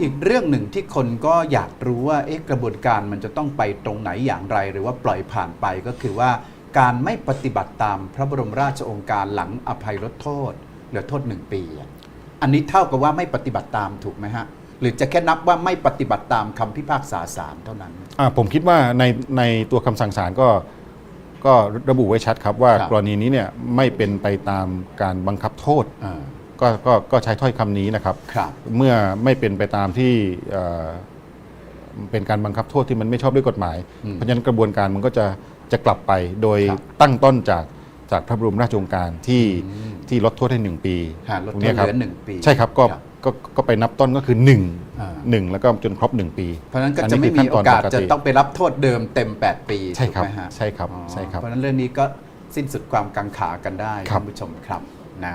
อีกเรื่องหนึ่งที่คนก็อยากรู้ว่าเอ๊ะกระบวนการมันจะต้องไปตรงไหนอย่างไร หรือว่าปล่อยผ่านไปก็คือว่า การไม่ปฏิบัติตามพระบรมราชโองการหลังอภัยลดโทษเหลือโทษหนึ่งปีอะอันนี้เท่ากับว่าไม่ปฏิบัติตามถูกไหมฮะ หรือจะแค่นับว่าไม่ปฏิบัติตามคำพิพากษาศาลเท่านั้นอ่าผมคิดว่าในในตัวคำสั่งศาลก็ก็ระบุไว้ชัดครับว่าครับกรณีนี้เนี่ยไม่เป็นไปตามการบังคับโทษอ่า ก็ก็ก็ใช้ถ้อยคำนี้นะครับ ครับเมื่อไม่เป็นไปตามที่เอ่อเป็นการบังคับโทษที่มันไม่ชอบด้วยกฎหมาย อืมเพราะฉะนั้นกระบวนการมันก็จะจะกลับไปโดยครับตั้งต้นจากจากพระบรมราชโองการที่อืมที่ลดโทษให้หนึ่งปีหาลดตรงโทษนี้ยเหครับลือหนึ่งปีใช่ครับก็ครับก็ก็ไปนับต้นก็คือหนึ่งอ่า หนึ่งแล้วก็จนครบหนึ่งปีเพราะฉะนั้นก็อันจะนี้ไม่คือมีขั้นตอนโอกาสปกติจะต้องไปรับโทษเดิมเต็ม 8 ปีใช่ครับถูกไหมฮะใช่ครับอ๋อใช่ครับ เพราะฉะนั้นเรื่องนี้ก็สิ้นสุดความกังขากันได้ครับ ท่านผู้ชมครับนะ